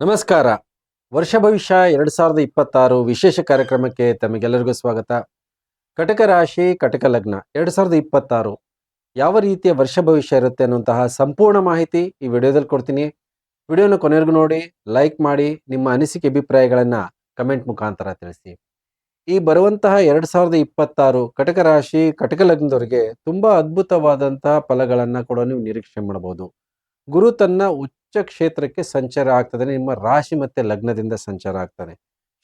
ನಮಸ್ಕಾರ. ವರ್ಷ ಭವಿಷ್ಯ ಎರಡು ಸಾವಿರದ ಇಪ್ಪತ್ತಾರು ವಿಶೇಷ ಕಾರ್ಯಕ್ರಮಕ್ಕೆ ತಮಗೆಲ್ಲರಿಗೂ ಸ್ವಾಗತ. ಕಟಕ ರಾಶಿ, ಕಟಕ ಲಗ್ನ ಎರಡು ಸಾವಿರದ ಇಪ್ಪತ್ತಾರು. ಯಾವ ರೀತಿಯ ವರ್ಷ ಭವಿಷ್ಯ ಇರುತ್ತೆ ಅನ್ನುವಂತಹ ಸಂಪೂರ್ಣ ಮಾಹಿತಿ ಈ ವಿಡಿಯೋದಲ್ಲಿ ಕೊಡ್ತೀನಿ. ವಿಡಿಯೋನ ಕೊನೆವರೆಗೂ ನೋಡಿ, ಲೈಕ್ ಮಾಡಿ, ನಿಮ್ಮ ಅನಿಸಿಕೆ ಅಭಿಪ್ರಾಯಗಳನ್ನು ಕಮೆಂಟ್ ಮುಖಾಂತರ ತಿಳಿಸಿ. ಈ ಬರುವಂತಹ ಎರಡು ಸಾವಿರದ ಇಪ್ಪತ್ತಾರು ಕಟಕ ರಾಶಿ, ಕಟಕ ಲಗ್ನದವರಿಗೆ ತುಂಬ ಅದ್ಭುತವಾದಂತಹ ಫಲಗಳನ್ನು ಕೂಡ ನೀವು ನಿರೀಕ್ಷೆ ಮಾಡಬಹುದು ಗುರು ತನ್ನ ಉಚ್ಚ ಕ್ಷೇತ್ರಕ್ಕೆ ಸಂಚಾರ ಆಗ್ತದೆ. ನಿಮ್ಮ ರಾಶಿ ಮತ್ತೆ ಲಗ್ನದಿಂದ ಸಂಚಾರ ಆಗ್ತಾನೆ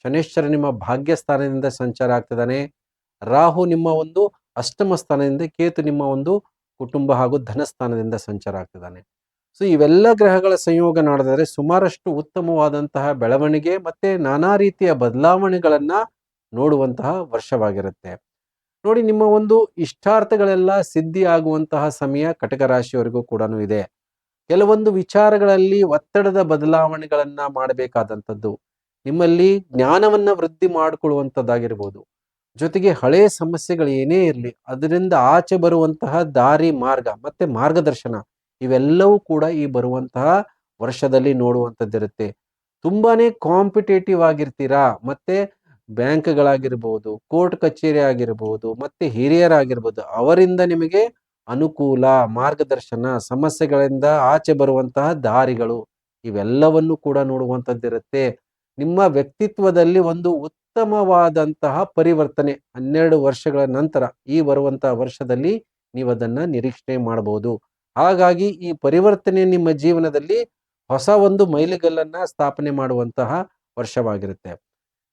ಶನೇಶ್ವರ ನಿಮ್ಮ ಭಾಗ್ಯ ಸ್ಥಾನದಿಂದ ಸಂಚಾರ ಆಗ್ತದಾನೆ. ರಾಹು ನಿಮ್ಮ ಒಂದು ಅಷ್ಟಮ ಸ್ಥಾನದಿಂದ, ಕೇತು ನಿಮ್ಮ ಒಂದು ಕುಟುಂಬ ಹಾಗೂ ಧನಸ್ಥಾನದಿಂದ ಸಂಚಾರ ಆಗ್ತದಾನೆ. ಸೊ, ಇವೆಲ್ಲ ಗ್ರಹಗಳ ಸಂಯೋಗ ನೋಡಿದರೆ ಸುಮಾರಷ್ಟು ಉತ್ತಮವಾದಂತಹ ಬೆಳವಣಿಗೆ ಮತ್ತೆ ನಾನಾ ರೀತಿಯ ಬದಲಾವಣೆಗಳನ್ನ ನೋಡುವಂತಹ ವರ್ಷವಾಗಿರುತ್ತೆ. ನೋಡಿ, ನಿಮ್ಮ ಒಂದು ಇಷ್ಟಾರ್ಥಗಳೆಲ್ಲ ಸಿದ್ಧಿ ಆಗುವಂತಹ ಸಮಯ ಕಟಕ ರಾಶಿಯವರೆಗೂ ಕೂಡ ಇದೆ. ಕೆಲವೊಂದು ವಿಚಾರಗಳಲ್ಲಿ ಒತ್ತಡದ ಬದಲಾವಣೆಗಳನ್ನ ಮಾಡಬೇಕಾದಂಥದ್ದು. ನಿಮ್ಮಲ್ಲಿ ಜ್ಞಾನವನ್ನ ವೃದ್ಧಿ ಮಾಡಿಕೊಳ್ಳುವಂಥದ್ದಾಗಿರ್ಬೋದು. ಜೊತೆಗೆ ಹಳೆ ಸಮಸ್ಯೆಗಳು ಏನೇ ಇರಲಿ, ಅದರಿಂದ ಆಚೆ ಬರುವಂತಹ ದಾರಿ ಮಾರ್ಗ ಮತ್ತೆ ಮಾರ್ಗದರ್ಶನ ಇವೆಲ್ಲವೂ ಕೂಡ ಈ ಬರುವಂತಹ ವರ್ಷದಲ್ಲಿ ನೋಡುವಂಥದ್ದಿರುತ್ತೆ. ತುಂಬಾನೇ ಕಾಂಪಿಟೇಟಿವ್ ಆಗಿರ್ತೀರಾ, ಮತ್ತೆ ಬ್ಯಾಂಕ್ಗಳಾಗಿರ್ಬೋದು, ಕೋರ್ಟ್ ಕಚೇರಿ ಆಗಿರ್ಬೋದು, ಮತ್ತೆ ಹಿರಿಯರಾಗಿರ್ಬೋದು, ಅವರಿಂದ ನಿಮಗೆ ಅನುಕೂಲ, ಮಾರ್ಗದರ್ಶನ, ಸಮಸ್ಯೆಗಳಿಂದ ಆಚೆ ಬರುವಂತಹ ದಾರಿಗಳು ಇವೆಲ್ಲವನ್ನು ಕೂಡ ನೋಡುವಂಥದ್ದಿರುತ್ತೆ ನಿಮ್ಮ ವ್ಯಕ್ತಿತ್ವದಲ್ಲಿ ಒಂದು ಉತ್ತಮವಾದಂತಹ ಪರಿವರ್ತನೆ ಹನ್ನೆರಡು ವರ್ಷಗಳ ನಂತರ ಈ ಬರುವಂತಹ ವರ್ಷದಲ್ಲಿ ನೀವು ಅದನ್ನ ನಿರೀಕ್ಷಣೆ ಮಾಡಬಹುದು ಹಾಗಾಗಿ ಈ ಪರಿವರ್ತನೆ ನಿಮ್ಮ ಜೀವನದಲ್ಲಿ ಹೊಸ ಒಂದು ಮೈಲಿಗಲ್ಲನ್ನ ಸ್ಥಾಪನೆ ಮಾಡುವಂತಹ ವರ್ಷವಾಗಿರುತ್ತೆ.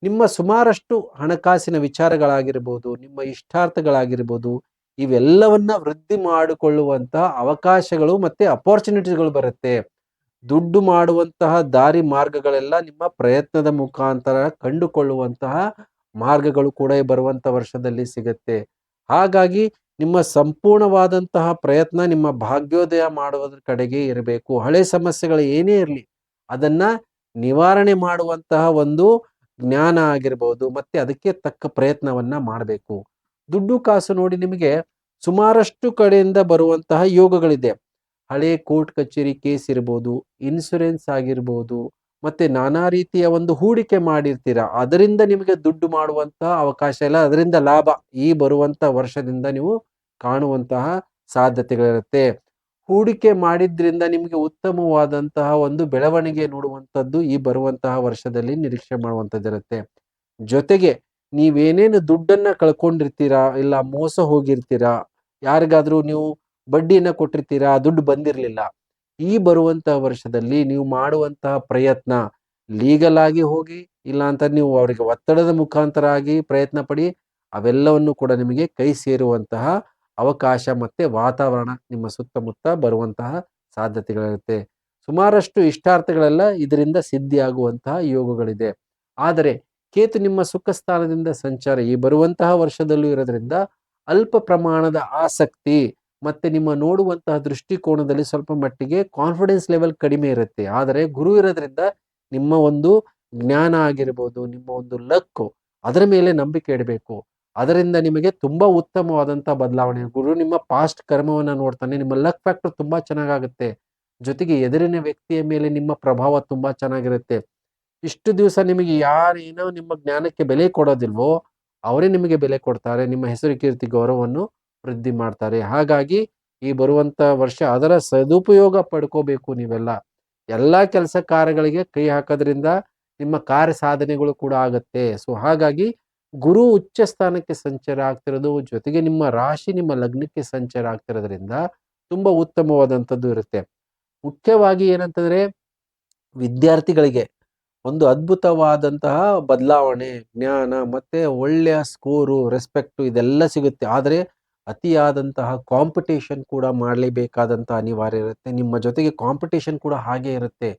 ನಿಮ್ಮ ಸುಮಾರಷ್ಟು ಹಣಕಾಸಿನ ವಿಚಾರಗಳಾಗಿರ್ಬೋದು, ನಿಮ್ಮ ಇಷ್ಟಾರ್ಥಗಳಾಗಿರ್ಬೋದು ಇವೆಲ್ಲವನ್ನ ವೃದ್ಧಿ ಮಾಡಿಕೊಳ್ಳುವಂತಹ ಅವಕಾಶಗಳು ಮತ್ತೆ ಅಪರ್ಚುನಿಟಿಗಳು ಬರುತ್ತೆ. ದುಡ್ಡು ಮಾಡುವಂತಹ ದಾರಿ ಮಾರ್ಗಗಳೆಲ್ಲ ನಿಮ್ಮ ಪ್ರಯತ್ನದ ಮುಖಾಂತರ ಕಂಡುಕೊಳ್ಳುವಂತಹ ಮಾರ್ಗಗಳು ಕೂಡ ಬರುವಂತ ವರ್ಷದಲ್ಲಿ ಸಿಗುತ್ತೆ. ಹಾಗಾಗಿ ನಿಮ್ಮ ಸಂಪೂರ್ಣವಾದಂತಹ ಪ್ರಯತ್ನ, ನಿಮ್ಮ ಭಾಗ್ಯೋದಯ ಮಾಡುವುದರ ಕಡೆಗೆ ಇರಬೇಕು. ಹಳೆ ಸಮಸ್ಯೆಗಳು ಏನೇ ಇರಲಿ, ಅದನ್ನ ನಿವಾರಣೆ ಮಾಡುವಂತಹ ಒಂದು ಜ್ಞಾನ ಆಗಿರ್ಬೋದು, ಮತ್ತೆ ಅದಕ್ಕೆ ತಕ್ಕ ಪ್ರಯತ್ನವನ್ನ ಮಾಡಬೇಕು. ದುಡ್ಡು ಕಾಸು ನೋಡಿ ನಿಮಗೆ ಸುಮಾರಷ್ಟು ಕಡೆಯಿಂದ ಬರುವಂತಹ ಯೋಗಗಳಿದೆ. ಹಳೆ ಕೋರ್ಟ್ ಕಚೇರಿ ಕೇಸ್ ಇರ್ಬೋದು, ಇನ್ಸುರೆನ್ಸ್ ಆಗಿರ್ಬೋದು, ಮತ್ತೆ ನಾನಾ ರೀತಿಯ ಒಂದು ಹೂಡಿಕೆ ಮಾಡಿರ್ತೀರ? ಅದರಿಂದ ನಿಮಗೆ ದುಡ್ಡು ಮಾಡುವಂತಹ ಅವಕಾಶ ಇಲ್ಲ, ಅದರಿಂದ ಲಾಭ ಈ ಬರುವಂತ ವರ್ಷದಿಂದ ನೀವು ಕಾಣುವಂತಹ ಸಾಧ್ಯತೆಗಳಿರುತ್ತೆ. ಹೂಡಿಕೆ ಮಾಡಿದ್ರಿಂದ ನಿಮಗೆ ಉತ್ತಮವಾದಂತಹ ಒಂದು ಬೆಳವಣಿಗೆ ನೋಡುವಂಥದ್ದು ಈ ಬರುವಂತಹ ವರ್ಷದಲ್ಲಿ ನಿರೀಕ್ಷೆ ಮಾಡುವಂಥದ್ದಿರುತ್ತೆ. ಜೊತೆಗೆ ನೀವೇನೇನು ದುಡ್ಡನ್ನ ಕಳ್ಕೊಂಡಿರ್ತೀರಾ ಇಲ್ಲ ಮೋಸ ಹೋಗಿರ್ತೀರಾ, ಯಾರಿಗಾದ್ರೂ ನೀವು ಬಡ್ಡಿಯನ್ನ ಕೊಟ್ಟಿರ್ತೀರಾ, ದುಡ್ಡು ಬಂದಿರಲಿಲ್ಲ, ಈ ಬರುವಂತಹ ವರ್ಷದಲ್ಲಿ ನೀವು ಮಾಡುವಂತಹ ಪ್ರಯತ್ನ ಲೀಗಲ್ ಆಗಿ ಹೋಗಿ, ಇಲ್ಲ ಅಂತ ನೀವು ಅವರಿಗೆ ಒತ್ತಡದ ಮುಖಾಂತರ ಆಗಿ ಪ್ರಯತ್ನ ಪಡಿ, ಅವೆಲ್ಲವನ್ನು ಕೂಡ ನಿಮಗೆ ಕೈ ಸೇರುವಂತಹ ಅವಕಾಶ ಮತ್ತೆ ವಾತಾವರಣ ನಿಮ್ಮ ಸುತ್ತಮುತ್ತ ಬರುವಂತಹ ಸಾಧ್ಯತೆಗಳಿರುತ್ತೆ. ಸುಮಾರಷ್ಟು ಇಷ್ಟಾರ್ಥಗಳೆಲ್ಲ ಇದರಿಂದ ಸಿದ್ಧಿಯಾಗುವಂತಹ ಯೋಗಗಳಿದೆ. ಆದರೆ ಕೇತು ನಿಮ್ಮ ಸುಖ ಸ್ಥಾನದಿಂದ ಸಂಚಾರ. ಈ ಬರುವಂತಹ ವರ್ಷದಲ್ಲೂ ಇರೋದ್ರಿಂದ ಅಲ್ಪ ಪ್ರಮಾಣದ ಆಸಕ್ತಿ ಮತ್ತೆ ನಿಮ್ಮ ನೋಡುವಂತಹ ದೃಷ್ಟಿಕೋನದಲ್ಲಿ ಸ್ವಲ್ಪ ಮಟ್ಟಿಗೆ ಕಾನ್ಫಿಡೆನ್ಸ್ ಲೆವೆಲ್ ಕಡಿಮೆ ಇರುತ್ತೆ. ಆದರೆ ಗುರು ಇರೋದ್ರಿಂದ ನಿಮ್ಮ ಒಂದು ಜ್ಞಾನ ಆಗಿರ್ಬೋದು, ನಿಮ್ಮ ಒಂದು ಲಕ್ ಅದರ ಮೇಲೆ ನಂಬಿಕೆ ಇಡಬೇಕು. ಅದರಿಂದ ನಿಮಗೆ ತುಂಬಾ ಉತ್ತಮವಾದಂತಹ ಬದಲಾವಣೆ. ಗುರು ನಿಮ್ಮ ಪಾಸ್ಟ್ ಕರ್ಮವನ್ನ ನೋಡ್ತಾನೆ. ನಿಮ್ಮ ಲಕ್ ಫ್ಯಾಕ್ಟರ್ ತುಂಬಾ ಚೆನ್ನಾಗಾಗುತ್ತೆ. ಜೊತೆಗೆ ಎದುರಿನ ವ್ಯಕ್ತಿಯ ಮೇಲೆ ನಿಮ್ಮ ಪ್ರಭಾವ ತುಂಬಾ ಚೆನ್ನಾಗಿರುತ್ತೆ. ಇಷ್ಟು ದಿವಸ ನಿಮಗೆ ಯಾರೇನೋ ನಿಮ್ಮ ಜ್ಞಾನಕ್ಕೆ ಬೆಲೆ ಕೊಡೋದಿಲ್ವೋ, ಅವರೇ ನಿಮಗೆ ಬೆಲೆ ಕೊಡ್ತಾರೆ, ನಿಮ್ಮ ಹೆಸರು ಕೀರ್ತಿ ಗೌರವವನ್ನು ವೃದ್ಧಿ ಮಾಡ್ತಾರೆ. ಹಾಗಾಗಿ ಈ ಬರುವಂತ ವರ್ಷ ಅದರ ಸದುಪಯೋಗ ಪಡ್ಕೋಬೇಕು ನೀವೆಲ್ಲ. ಎಲ್ಲ ಕೆಲಸ ಕಾರ್ಯಗಳಿಗೆ ಕೈ ಹಾಕೋದ್ರಿಂದ ನಿಮ್ಮ ಕಾರ್ಯ ಸಾಧನೆಗಳು ಕೂಡ ಆಗುತ್ತೆ. ಸೊ ಹಾಗಾಗಿ ಗುರು ಉಚ್ಚ ಸ್ಥಾನಕ್ಕೆ ಸಂಚಾರ ಆಗ್ತಿರೋದು, ಜೊತೆಗೆ ನಿಮ್ಮ ರಾಶಿ ನಿಮ್ಮ ಲಗ್ನಕ್ಕೆ ಸಂಚಾರ ಆಗ್ತಿರೋದ್ರಿಂದ ತುಂಬಾ ಉತ್ತಮವಾದಂಥದ್ದು ಇರುತ್ತೆ. ಮುಖ್ಯವಾಗಿ ಏನಂತಂದ್ರೆ ವಿದ್ಯಾರ್ಥಿಗಳಿಗೆ ಒಂದು ಅದ್ಭುತವಾದಂತಹ ಬದಲಾವಣೆ, ಜ್ಞಾನ ಮತ್ತೆ ಒಳ್ಳೆಯ ಸ್ಕೋರು ರೆಸ್ಪೆಕ್ಟು ಇದೆಲ್ಲ ಸಿಗುತ್ತೆ. ಆದರೆ ಅತಿಯಾದಂತಹ ಕಾಂಪಿಟೇಷನ್ ಕೂಡ ಮಾಡಲೇಬೇಕಾದಂತಹ ಅನಿವಾರ್ಯ ಇರುತ್ತೆ. ನಿಮ್ಮ ಜೊತೆಗೆ ಕಾಂಪಿಟೇಷನ್ ಕೂಡ ಹಾಗೆ ಇರುತ್ತೆ.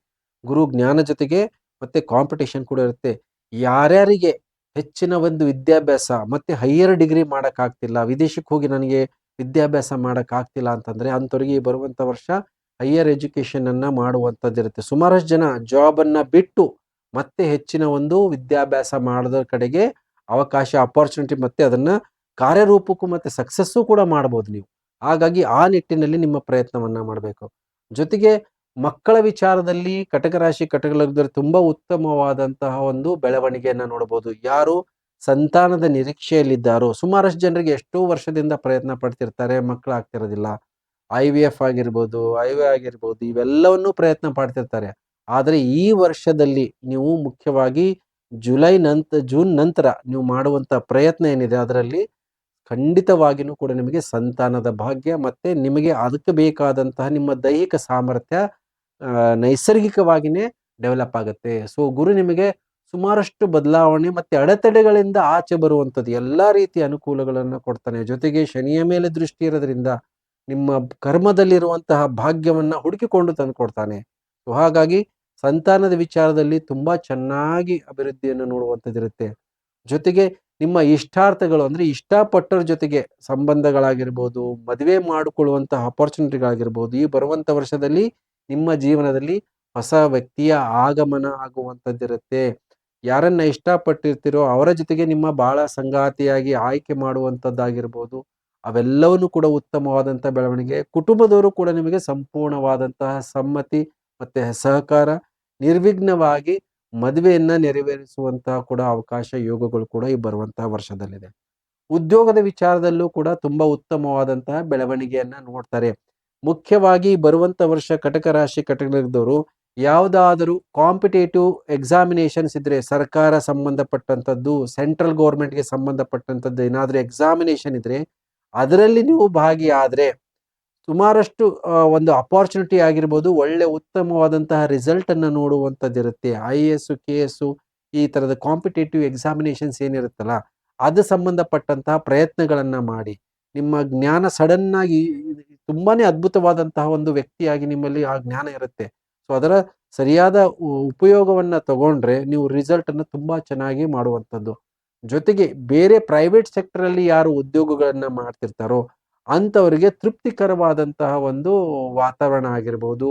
ಗುರು ಜ್ಞಾನ ಜೊತೆಗೆ ಮತ್ತೆ ಕಾಂಪಿಟೇಷನ್ ಕೂಡ ಇರುತ್ತೆ. ಯಾರ್ಯಾರಿಗೆ ಹೆಚ್ಚಿನ ಒಂದು ವಿದ್ಯಾಭ್ಯಾಸ ಮತ್ತೆ ಹೈಯರ್ ಡಿಗ್ರಿ ಮಾಡೋಕ್ಕಾಗ್ತಿಲ್ಲ, ವಿದೇಶಕ್ಕೆ ಹೋಗಿ ನನಗೆ ವಿದ್ಯಾಭ್ಯಾಸ ಮಾಡೋಕ್ಕಾಗ್ತಿಲ್ಲ ಅಂತಂದರೆ ಅಂಥವ್ರಿಗೆ ಬರುವಂಥ ವರ್ಷ ಹೈಯರ್ ಎಜುಕೇಷನನ್ನು ಮಾಡುವಂಥದ್ದಿರುತ್ತೆ. ಸುಮಾರಷ್ಟು ಜನ ಜಾಬನ್ನು ಬಿಟ್ಟು ಮತ್ತೆ ಹೆಚ್ಚಿನ ಒಂದು ವಿದ್ಯಾಭ್ಯಾಸ ಮಾಡೋದ್ರ ಕಡೆಗೆ ಅವಕಾಶ ಅಪಾರ್ಚುನಿಟಿ ಮತ್ತೆ ಅದನ್ನ ಕಾರ್ಯರೂಪಕ್ಕೂ ಮತ್ತೆ ಸಕ್ಸಸ್ಸು ಕೂಡ ಮಾಡ್ಬೋದು ನೀವು. ಹಾಗಾಗಿ ಆ ನಿಟ್ಟಿನಲ್ಲಿ ನಿಮ್ಮ ಪ್ರಯತ್ನವನ್ನ ಮಾಡಬೇಕು. ಜೊತೆಗೆ ಮಕ್ಕಳ ವಿಚಾರದಲ್ಲಿ ಕಟಕ ರಾಶಿ ಕಟಕ ಲಗ್ನದಲ್ಲಿ ತುಂಬಾ ಉತ್ತಮವಾದಂತಹ ಒಂದು ಬೆಳವಣಿಗೆಯನ್ನ ನೋಡಬಹುದು ಯಾರು ಸಂತಾನದ ನಿರೀಕ್ಷೆಯಲ್ಲಿದ್ದಾರೋ, ಸುಮಾರಷ್ಟು ಜನರಿಗೆ ಎಷ್ಟೋ ವರ್ಷದಿಂದ ಪ್ರಯತ್ನ ಪಡ್ತಿರ್ತಾರೆ ಮಕ್ಕಳು ಆಗ್ತಿರೋದಿಲ್ಲ ಐ ವಿ ಎಫ್ ಆಗಿರ್ಬೋದು ಐ ವಿ ಆಗಿರ್ಬೋದು, ಇವೆಲ್ಲವನ್ನೂ ಪ್ರಯತ್ನ ಪಡ್ತಿರ್ತಾರೆ. ಆದರೆ ಈ ವರ್ಷದಲ್ಲಿ ನೀವು ಮುಖ್ಯವಾಗಿ ಜುಲೈ ನಂತರ ಜೂನ್ ನಂತರ ನೀವು ಮಾಡುವಂತ ಪ್ರಯತ್ನ ಏನಿದೆ ಅದರಲ್ಲಿ ಖಂಡಿತವಾಗಿಯೂ ಕೂಡ ನಿಮಗೆ ಸಂತಾನದ ಭಾಗ್ಯ ಮತ್ತೆ ನಿಮಗೆ ಅದಕ್ಕೆ ಬೇಕಾದಂತಹ ನಿಮ್ಮ ದೈಹಿಕ ಸಾಮರ್ಥ್ಯ ನೈಸರ್ಗಿಕವಾಗಿಯೇ ಡೆವಲಪ್ ಆಗುತ್ತೆ. ಸೊ ಗುರು ನಿಮಗೆ ಸುಮಾರಷ್ಟು ಬದಲಾವಣೆ ಮತ್ತೆ ಅಡೆತಡೆಗಳಿಂದ ಆಚೆ ಬರುವಂಥದ್ದು ಎಲ್ಲ ರೀತಿಯ ಅನುಕೂಲಗಳನ್ನು ಕೊಡ್ತಾನೆ. ಜೊತೆಗೆ ಶನಿಯ ಮೇಲೆ ದೃಷ್ಟಿ ಇರೋದ್ರಿಂದ ನಿಮ್ಮ ಕರ್ಮದಲ್ಲಿರುವಂತಹ ಭಾಗ್ಯವನ್ನು ಹುಡುಕಿಕೊಂಡು ತಂದು ಕೊಡ್ತಾನೆ. ಸೊ ಹಾಗಾಗಿ ಸಂತಾನದ ವಿಚಾರದಲ್ಲಿ ತುಂಬ ಚೆನ್ನಾಗಿ ಅಭಿವೃದ್ಧಿಯನ್ನು ನೋಡುವಂಥದ್ದಿರುತ್ತೆ. ಜೊತೆಗೆ ನಿಮ್ಮ ಇಷ್ಟಾರ್ಥಗಳು ಅಂದರೆ ಇಷ್ಟಪಟ್ಟರ ಜೊತೆಗೆ ಸಂಬಂಧಗಳಾಗಿರ್ಬೋದು, ಮದುವೆ ಮಾಡಿಕೊಳ್ಳುವಂತಹ ಅಪರ್ಚುನಿಟಿಗಳಾಗಿರ್ಬೋದು ಈ ಬರುವಂಥ ವರ್ಷದಲ್ಲಿ ನಿಮ್ಮ ಜೀವನದಲ್ಲಿ ಹೊಸ ವ್ಯಕ್ತಿಯ ಆಗಮನ ಆಗುವಂಥದ್ದಿರುತ್ತೆ. ಯಾರನ್ನ ಇಷ್ಟಪಟ್ಟಿರ್ತೀರೋ ಅವರ ಜೊತೆಗೆ ನಿಮ್ಮ ಬಹಳ ಸಂಗಾತಿಯಾಗಿ ಆಯ್ಕೆ ಮಾಡುವಂಥದ್ದಾಗಿರ್ಬೋದು. ಅವೆಲ್ಲವನ್ನು ಕೂಡ ಉತ್ತಮವಾದಂಥ ಬೆಳವಣಿಗೆ, ಕುಟುಂಬದವರು ಕೂಡ ನಿಮಗೆ ಸಂಪೂರ್ಣವಾದಂತಹ ಸಮ್ಮತಿ ಮತ್ತೆ ಸಹಕಾರ ನಿರ್ವಿಘ್ನವಾಗಿ ಮದುವೆಯನ್ನ ನೆರವೇರಿಸುವಂತಹ ಕೂಡ ಅವಕಾಶ, ಯೋಗಗಳು ಕೂಡ ಈ ಬರುವಂತಹ ವರ್ಷದಲ್ಲಿದೆ. ಉದ್ಯೋಗದ ವಿಚಾರದಲ್ಲೂ ಕೂಡ ತುಂಬಾ ಉತ್ತಮವಾದಂತಹ ಬೆಳವಣಿಗೆಯನ್ನ ನೋಡ್ತಾರೆ. ಮುಖ್ಯವಾಗಿ ಬರುವಂತ ವರ್ಷ ಕಟಕ ರಾಶಿ ಕಟಕದವರು ಯಾವುದಾದರೂ ಕಾಂಪಿಟೇಟಿವ್ ಎಕ್ಸಾಮಿನೇಷನ್ಸ್ ಇದ್ರೆ ಸರ್ಕಾರ ಸಂಬಂಧಪಟ್ಟಂಥದ್ದು ಸೆಂಟ್ರಲ್ ಗೌರ್ಮೆಂಟ್ಗೆ ಸಂಬಂಧಪಟ್ಟಂಥದ್ದು ಏನಾದರೂ ಎಕ್ಸಾಮಿನೇಷನ್ ಇದ್ರೆ, ಅದರಲ್ಲಿ ನೀವು ಭಾಗಿಯಾದ್ರೆ ಸುಮಾರಷ್ಟು ಒಂದು ಅಪಾರ್ಚುನಿಟಿ ಆಗಿರ್ಬೋದು, ಒಳ್ಳೆ ಉತ್ತಮವಾದಂತಹ ರಿಸಲ್ಟನ್ನು ನೋಡುವಂಥದ್ದಿರುತ್ತೆ I A S K S ಈ ಥರದ ಕಾಂಪಿಟೇಟಿವ್ ಎಕ್ಸಾಮಿನೇಷನ್ಸ್ ಏನಿರುತ್ತಲ್ಲ, ಅದು ಸಂಬಂಧಪಟ್ಟಂತಹ ಪ್ರಯತ್ನಗಳನ್ನು ಮಾಡಿ, ನಿಮ್ಮ ಜ್ಞಾನ ಸಡನ್ನಾಗಿ ತುಂಬಾ ಅದ್ಭುತವಾದಂತಹ ಒಂದು ವ್ಯಕ್ತಿಯಾಗಿ ನಿಮ್ಮಲ್ಲಿ ಆ ಜ್ಞಾನ ಇರುತ್ತೆ. ಸೊ ಅದರ ಸರಿಯಾದ ಉಪಯೋಗವನ್ನು ತಗೊಂಡ್ರೆ ನೀವು ರಿಸಲ್ಟನ್ನು ತುಂಬಾ ಚೆನ್ನಾಗಿ ಮಾಡುವಂಥದ್ದು ಜೊತೆಗೆ ಬೇರೆ ಪ್ರೈವೇಟ್ ಸೆಕ್ಟರಲ್ಲಿ ಯಾರು ಉದ್ಯೋಗಗಳನ್ನು ಮಾಡ್ತಿರ್ತಾರೋ ಅಂಥವರಿಗೆ ತೃಪ್ತಿಕರವಾದಂತಹ ಒಂದು ವಾತಾವರಣ ಆಗಿರ್ಬೋದು,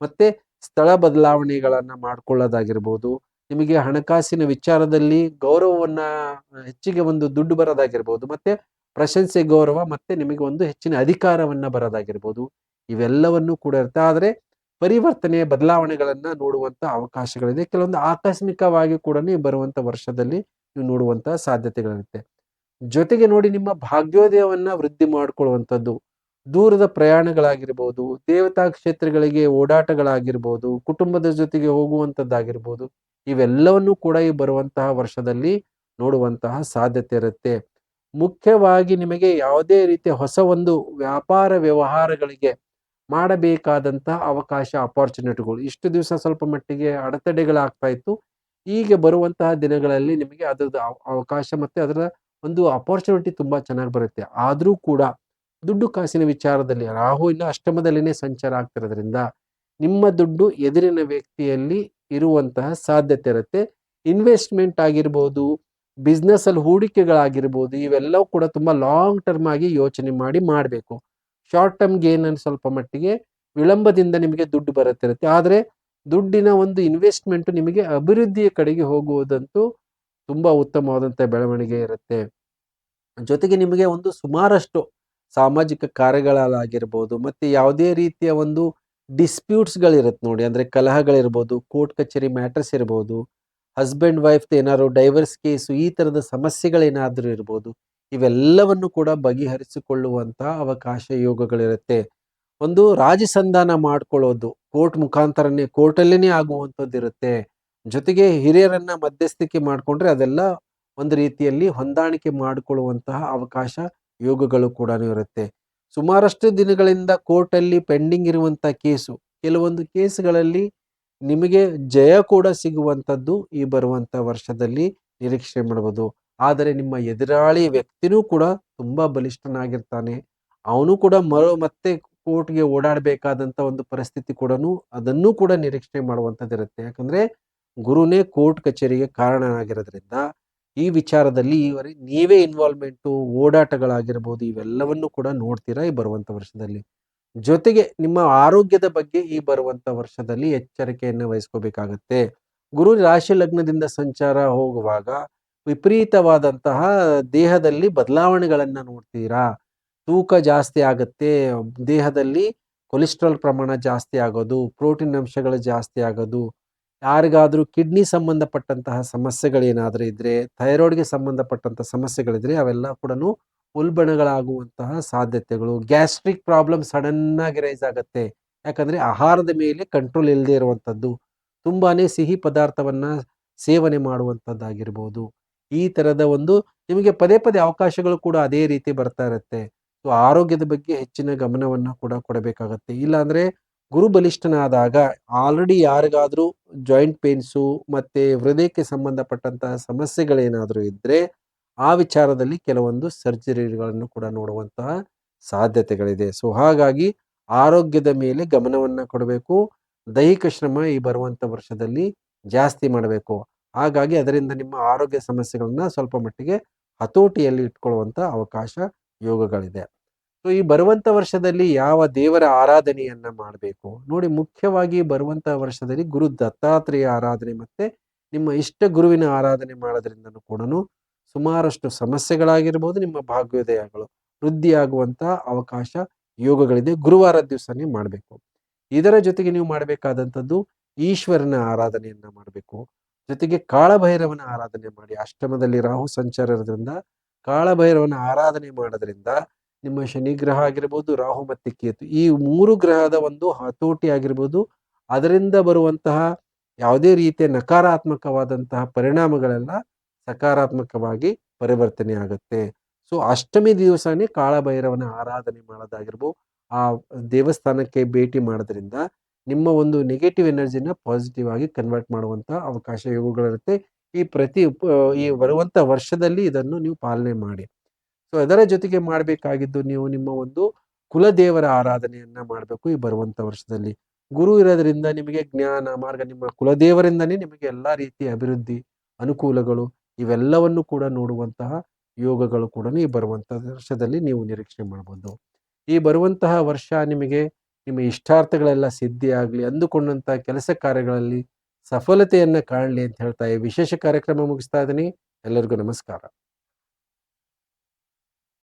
ಮತ್ತೆ ಸ್ಥಳ ಬದಲಾವಣೆಗಳನ್ನ ಮಾಡ್ಕೊಳ್ಳೋದಾಗಿರ್ಬೋದು, ನಿಮಗೆ ಹಣಕಾಸಿನ ವಿಚಾರದಲ್ಲಿ ಗೌರವವನ್ನ ಹೆಚ್ಚಿಗೆ ಒಂದು ದುಡ್ಡು ಬರೋದಾಗಿರ್ಬೋದು, ಮತ್ತೆ ಪ್ರಶಂಸೆ, ಗೌರವ, ಮತ್ತೆ ನಿಮಗೆ ಒಂದು ಹೆಚ್ಚಿನ ಅಧಿಕಾರವನ್ನ ಬರೋದಾಗಿರ್ಬೋದು, ಇವೆಲ್ಲವನ್ನು ಕೂಡ ಇರುತ್ತೆ ಆದರೆ ಪರಿವರ್ತನೆ ಬದಲಾವಣೆಗಳನ್ನ ನೋಡುವಂತ ಅವಕಾಶಗಳಿದೆ. ಕೆಲವೊಂದು ಆಕಸ್ಮಿಕವಾಗಿ ಕೂಡ ಬರುವಂತ ವರ್ಷದಲ್ಲಿ ನೀವು ನೋಡುವಂತಹ ಸಾಧ್ಯತೆಗಳಿರುತ್ತೆ. ಜೊತೆಗೆ ನೋಡಿ ನಿಮ್ಮ ಭಾಗ್ಯೋದಯವನ್ನ ವೃದ್ಧಿ ಮಾಡಿಕೊಳ್ಳುವಂಥದ್ದು. ದೂರದ ಪ್ರಯಾಣಗಳಾಗಿರ್ಬೋದು, ದೇವತಾ ಕ್ಷೇತ್ರಗಳಿಗೆ ಓಡಾಟಗಳಾಗಿರ್ಬೋದು, ಕುಟುಂಬದ ಜೊತೆಗೆ ಹೋಗುವಂಥದ್ದಾಗಿರ್ಬೋದು, ಇವೆಲ್ಲವನ್ನೂ ಕೂಡ ಈ ಬರುವಂತಹ ವರ್ಷದಲ್ಲಿ ನೋಡುವಂತಹ ಸಾಧ್ಯತೆ ಇರುತ್ತೆ. ಮುಖ್ಯವಾಗಿ ನಿಮಗೆ ಯಾವುದೇ ರೀತಿಯ ಹೊಸ ಒಂದು ವ್ಯಾಪಾರ ವ್ಯವಹಾರಗಳಿಗೆ ಮಾಡಬೇಕಾದಂತಹ ಅವಕಾಶ ಅಪಾರ್ಚುನಿಟಿಗಳು ಇಷ್ಟು ದಿವಸ ಸ್ವಲ್ಪ ಮಟ್ಟಿಗೆ ಅಡೆತಡೆಗಳಾಗ್ತಾ ಇತ್ತು. ಈಗ ಬರುವಂತಹ ದಿನಗಳಲ್ಲಿ ನಿಮಗೆ ಅದರದ ಅವ- ಅವಕಾಶ ಮತ್ತೆ ಅದರ ಒಂದು ಅಪಾರ್ಚುನಿಟಿ ತುಂಬಾ ಚೆನ್ನಾಗಿ ಬರುತ್ತೆ. ಆದರೂ ಕೂಡ ದುಡ್ಡು ಕಾಸಿನ ವಿಚಾರದಲ್ಲಿ ರಾಹು ಇನ್ನು ಅಷ್ಟಮದಲ್ಲಿನೇ ಸಂಚಾರ ಆಗ್ತಿರೋದ್ರಿಂದ ನಿಮ್ಮ ದುಡ್ಡು ಎದುರಿನ ವ್ಯಕ್ತಿಯಲ್ಲಿ ಇರುವಂತಹ ಸಾಧ್ಯತೆ ಇರುತ್ತೆ. ಇನ್ವೆಸ್ಟ್ಮೆಂಟ್ ಆಗಿರ್ಬೋದು ಬಿಸ್ನೆಸ್ ಅಲ್ಲಿ ಹೂಡಿಕೆಗಳಾಗಿರ್ಬೋದು, ಇವೆಲ್ಲವೂ ಕೂಡ ತುಂಬಾ ಲಾಂಗ್ ಟರ್ಮ್ ಆಗಿ ಯೋಚನೆ ಮಾಡಿ ಮಾಡಬೇಕು. ಶಾರ್ಟ್ ಟರ್ಮ್ ಗೇನ್ ಸ್ವಲ್ಪ ಮಟ್ಟಿಗೆ ವಿಳಂಬದಿಂದ ನಿಮಗೆ ದುಡ್ಡು ಬರುತ್ತಿರುತ್ತೆ ಆದರೆ ದುಡ್ಡಿನ ಒಂದು ಇನ್ವೆಸ್ಟ್ಮೆಂಟ್ ನಿಮಗೆ ಅಭಿವೃದ್ಧಿಯ ಕಡೆಗೆ ಹೋಗುವುದಂತೂ ತುಂಬಾ ಉತ್ತಮವಾದಂಥ ಬೆಳವಣಿಗೆ ಇರುತ್ತೆ. ಜೊತೆಗೆ ನಿಮಗೆ ಒಂದು ಸುಮಾರಷ್ಟು ಸಾಮಾಜಿಕ ಕಾರ್ಯಗಳಾಗಿರ್ಬೋದು, ಮತ್ತು ಯಾವುದೇ ರೀತಿಯ ಒಂದು ಡಿಸ್ಪ್ಯೂಟ್ಸ್ಗಳಿರುತ್ತೆ ನೋಡಿ. ಅಂದರೆ ಕಲಹಗಳಿರ್ಬೋದು ಕೋರ್ಟ್ ಕಚೇರಿ ಮ್ಯಾಟರ್ಸ್ ಇರ್ಬೋದು ಹಸ್ಬೆಂಡ್ ವೈಫ್ ಏನಾದ್ರು ಡೈವರ್ಸ್ ಕೇಸು ಈ ತರದ ಸಮಸ್ಯೆಗಳೇನಾದರೂ ಇರ್ಬೋದು, ಇವೆಲ್ಲವನ್ನು ಕೂಡ ಬಗೆಹರಿಸಿಕೊಳ್ಳುವಂತಹ ಅವಕಾಶ ಯೋಗಗಳಿರುತ್ತೆ. ಒಂದು ರಾಜಸಂಧಾನ ಮಾಡ್ಕೊಳ್ಳೋದು ಕೋರ್ಟ್ ಮುಖಾಂತರನೇ ಕೋರ್ಟಲ್ಲೇ ಆಗುವಂಥದ್ದು ಇರುತ್ತೆ ಜೊತೆಗೆ ಹಿರಿಯರನ್ನ ಮಧ್ಯಸ್ಥಿಕೆ ಮಾಡಿಕೊಂಡ್ರೆ ಅದೆಲ್ಲ ಒಂದು ರೀತಿಯಲ್ಲಿ ಹೊಂದಾಣಿಕೆ ಮಾಡಿಕೊಳ್ಳುವಂತಹ ಅವಕಾಶ ಯೋಗಗಳು ಕೂಡ ಇರುತ್ತೆ. ಸುಮಾರಷ್ಟು ದಿನಗಳಿಂದ ಕೋರ್ಟಲ್ಲಿ ಪೆಂಡಿಂಗ್ ಇರುವಂತ ಕೇಸು, ಕೆಲವೊಂದು ಕೇಸ್ಗಳಲ್ಲಿ ನಿಮಗೆ ಜಯ ಕೂಡ ಸಿಗುವಂಥದ್ದು ಈ ಬರುವಂತ ವರ್ಷದಲ್ಲಿ ನಿರೀಕ್ಷೆ ಮಾಡಬಹುದು ಆದರೆ ನಿಮ್ಮ ಎದುರಾಳಿ ವ್ಯಕ್ತಿನೂ ಕೂಡ ತುಂಬಾ ಬಲಿಷ್ಠನಾಗಿರ್ತಾನೆ. ಅವನು ಕೂಡ ಮರು ಮತ್ತೆ ಕೋರ್ಟ್ಗೆ ಓಡಾಡಬೇಕಾದಂತ ಒಂದು ಪರಿಸ್ಥಿತಿ ಕೂಡ ಅದನ್ನು ಕೂಡ ನಿರೀಕ್ಷೆ ಮಾಡುವಂಥದ್ದು ಇರುತ್ತೆ ಯಾಕಂದ್ರೆ ಗುರುನೇ ಕೋರ್ಟ್ ಕಚೇರಿಗೆ ಕಾರಣನಾಗಿರೋದ್ರಿಂದ ಈ ವಿಚಾರದಲ್ಲಿ ಈವರೆಗೆ ನೀವೇ ಇನ್ವಾಲ್ವ್ಮೆಂಟು ಓಡಾಟಗಳಾಗಿರ್ಬೋದು, ಇವೆಲ್ಲವನ್ನು ಕೂಡ ನೋಡ್ತೀರಾ ಈ ಬರುವಂಥ ವರ್ಷದಲ್ಲಿ? ಜೊತೆಗೆ ನಿಮ್ಮ ಆರೋಗ್ಯದ ಬಗ್ಗೆ ಈ ಬರುವಂಥ ವರ್ಷದಲ್ಲಿ ಎಚ್ಚರಿಕೆಯನ್ನು ವಹಿಸ್ಕೋಬೇಕಾಗತ್ತೆ. ಗುರು ರಾಶಿ ಲಗ್ನದಿಂದ ಸಂಚಾರ ಹೋಗುವಾಗ ವಿಪರೀತವಾದಂತಹ ದೇಹದಲ್ಲಿ ಬದಲಾವಣೆಗಳನ್ನು ನೋಡ್ತೀರಾ? ತೂಕ ಜಾಸ್ತಿ ಆಗುತ್ತೆ, ದೇಹದಲ್ಲಿ ಕೊಲೆಸ್ಟ್ರಾಲ್ ಪ್ರಮಾಣ ಜಾಸ್ತಿ ಆಗೋದು ಪ್ರೋಟೀನ್ ಅಂಶಗಳು ಜಾಸ್ತಿ ಆಗೋದು ಯಾರಿಗಾದರೂ ಕಿಡ್ನಿ ಸಂಬಂಧಪಟ್ಟಂತಹ ಸಮಸ್ಯೆಗಳೇನಾದರೂ ಇದ್ದರೆ ಥೈರಾಯ್ಡ್ಗೆ ಸಂಬಂಧಪಟ್ಟಂಥ ಸಮಸ್ಯೆಗಳಿದ್ರೆ ಅವೆಲ್ಲ ಕೂಡ ಉಲ್ಬಣಗಳಾಗುವಂತಹ ಸಾಧ್ಯತೆಗಳು. ಗ್ಯಾಸ್ಟ್ರಿಕ್ ಪ್ರಾಬ್ಲಮ್ ಸಡನ್ನಾಗಿ ರೈಸ್ ಆಗುತ್ತೆ. ಯಾಕಂದರೆ ಆಹಾರದ ಮೇಲೆ ಕಂಟ್ರೋಲ್ ಇಲ್ಲದೆ ಇರುವಂಥದ್ದು. ತುಂಬಾ ಸಿಹಿ ಪದಾರ್ಥವನ್ನು ಸೇವನೆ ಮಾಡುವಂಥದ್ದಾಗಿರ್ಬೋದು. ಈ ಥರದ ಒಂದು ನಿಮಗೆ ಪದೇ ಪದೇ ಅವಕಾಶಗಳು ಕೂಡ ಅದೇ ರೀತಿ ಬರ್ತಾ ಇರುತ್ತೆ. ಸೊ, ಆರೋಗ್ಯದ ಬಗ್ಗೆ ಹೆಚ್ಚಿನ ಗಮನವನ್ನು ಕೂಡ ಕೊಡಬೇಕಾಗತ್ತೆ. ಇಲ್ಲಾಂದರೆ ಗುರು ಬಲಿಷ್ಠನಾದಾಗ ಆಲ್ರೆಡಿ ಯಾರಿಗಾದರೂ ಜಾಯಿಂಟ್ ಪೇನ್ಸು ಮತ್ತು ಹೃದಯಕ್ಕೆ ಸಂಬಂಧಪಟ್ಟಂತಹ ಸಮಸ್ಯೆಗಳೇನಾದರೂ ಇದ್ದರೆ ಆ ವಿಚಾರದಲ್ಲಿ ಕೆಲವೊಂದು ಸರ್ಜರಿಗಳನ್ನು ಕೂಡ ನೋಡುವಂತಹ ಸಾಧ್ಯತೆಗಳಿದೆ. ಸೊ ಹಾಗಾಗಿ ಆರೋಗ್ಯದ ಮೇಲೆ ಗಮನವನ್ನು ಕೊಡಬೇಕು. ದೈಹಿಕ ಶ್ರಮ ಈ ಬರುವಂಥ ವರ್ಷದಲ್ಲಿ ಜಾಸ್ತಿ ಮಾಡಬೇಕು. ಹಾಗಾಗಿ ಅದರಿಂದ ನಿಮ್ಮ ಆರೋಗ್ಯ ಸಮಸ್ಯೆಗಳನ್ನ ಸ್ವಲ್ಪ ಮಟ್ಟಿಗೆ ಹತೋಟಿಯಲ್ಲಿ ಇಟ್ಕೊಳ್ಳುವಂಥ ಅವಕಾಶ ಯೋಗಗಳಿದೆ. ಸೊ ಈ ಬರುವಂತ ವರ್ಷದಲ್ಲಿ ಯಾವ ದೇವರ ಆರಾಧನೆಯನ್ನ ಮಾಡಬೇಕು? ನೋಡಿ, ಮುಖ್ಯವಾಗಿ ಬರುವಂತ ವರ್ಷದಲ್ಲಿ ಗುರು ದತ್ತಾತ್ರೇಯ ಆರಾಧನೆ ಮತ್ತೆ ನಿಮ್ಮ ಇಷ್ಟ ಗುರುವಿನ ಆರಾಧನೆ ಮಾಡೋದ್ರಿಂದನೂ ಕೂಡ ಸುಮಾರಷ್ಟು ಸಮಸ್ಯೆಗಳಾಗಿರ್ಬೋದು, ನಿಮ್ಮ ಭಾಗ್ಯೋದಯಗಳು ವೃದ್ಧಿಯಾಗುವಂತ ಅವಕಾಶ ಯೋಗಗಳಿದೆ. ಗುರುವಾರ ದಿವಸನೇ ಮಾಡಬೇಕು. ಇದರ ಜೊತೆಗೆ ನೀವು ಮಾಡಬೇಕಾದಂಥದ್ದು ಈಶ್ವರನ ಆರಾಧನೆಯನ್ನ ಮಾಡಬೇಕು. ಜೊತೆಗೆ ಕಾಳಭೈರವನ ಆರಾಧನೆ ಮಾಡಿ. ಅಷ್ಟಮದಲ್ಲಿ ರಾಹು ಸಂಚಾರ ಇರೋದ್ರಿಂದ ಕಾಳಭೈರವನ ಆರಾಧನೆ ಮಾಡೋದ್ರಿಂದ ನಿಮ್ಮ ಶನಿ ಗ್ರಹ ಆಗಿರ್ಬೋದು, ರಾಹು ಮತ್ತು ಕೇತು. ಈ ಮೂರು ಗ್ರಹದ ಒಂದು ಹತೋಟಿ ಆಗಿರ್ಬೋದು, ಅದರಿಂದ ಬರುವಂತಹ ಯಾವುದೇ ರೀತಿಯ ನಕಾರಾತ್ಮಕವಾದಂತಹ ಪರಿಣಾಮಗಳೆಲ್ಲ ಸಕಾರಾತ್ಮಕವಾಗಿ ಪರಿವರ್ತನೆ ಆಗುತ್ತೆ. ಸೊ, ಅಷ್ಟಮಿ ದಿವಸನೇ ಕಾಳಭೈರವನ ಆರಾಧನೆ ಮಾಡೋದಾಗಿರ್ಬೋದು, ಆ ದೇವಸ್ಥಾನಕ್ಕೆ ಭೇಟಿ ಮಾಡೋದ್ರಿಂದ ನಿಮ್ಮ ಒಂದು ನೆಗೆಟಿವ್ ಎನರ್ಜಿನ ಪಾಸಿಟಿವ್ ಆಗಿ ಕನ್ವರ್ಟ್ ಮಾಡುವಂಥ ಅವಕಾಶ ಇವುಗಳಿರುತ್ತೆ. ಈ ಪ್ರತಿ ಈ ಬರುವಂಥ ವರ್ಷದಲ್ಲಿ ಇದನ್ನು ನೀವು ಪಾಲನೆ ಮಾಡಿ. ಸೊ ಅದರ ಜೊತೆಗೆ ಮಾಡಬೇಕಾಗಿದ್ದು ನೀವು ನಿಮ್ಮ ಒಂದು ಕುಲದೇವರ ಆರಾಧನೆಯನ್ನ ಮಾಡಬೇಕು ಈ ಬರುವಂಥ ವರ್ಷದಲ್ಲಿ. ಗುರು ಇರೋದ್ರಿಂದ ನಿಮಗೆ ಜ್ಞಾನ, ಮಾರ್ಗ, ನಿಮ್ಮ ಕುಲದೇವರಿಂದನೇ ನಿಮಗೆ ಎಲ್ಲಾ ರೀತಿಯ ಅಭಿವೃದ್ಧಿ ಅನುಕೂಲಗಳು ಇವೆಲ್ಲವನ್ನು ಕೂಡ ನೋಡುವಂತಹ ಯೋಗಗಳು ಕೂಡ ಈ ಬರುವಂತಹ ವರ್ಷದಲ್ಲಿ ನೀವು ನಿರೀಕ್ಷೆ ಮಾಡಬಹುದು ಈ ಬರುವಂತಹ ವರ್ಷ ನಿಮಗೆ ನಿಮ್ಮ ಇಷ್ಟಾರ್ಥಗಳೆಲ್ಲ ಸಿದ್ಧಿಯಾಗಲಿ ಅಂದುಕೊಂಡಂತಹ ಕೆಲಸ ಕಾರ್ಯಗಳಲ್ಲಿ ಸಫಲತೆಯನ್ನ ಕಾಣಲಿ ಅಂತ ಹೇಳ್ತಾ ಈ ವಿಶೇಷ ಕಾರ್ಯಕ್ರಮ ಮುಗಿಸ್ತಾ ಇದ್ದೀನಿ. ಎಲ್ಲರಿಗೂ ನಮಸ್ಕಾರ.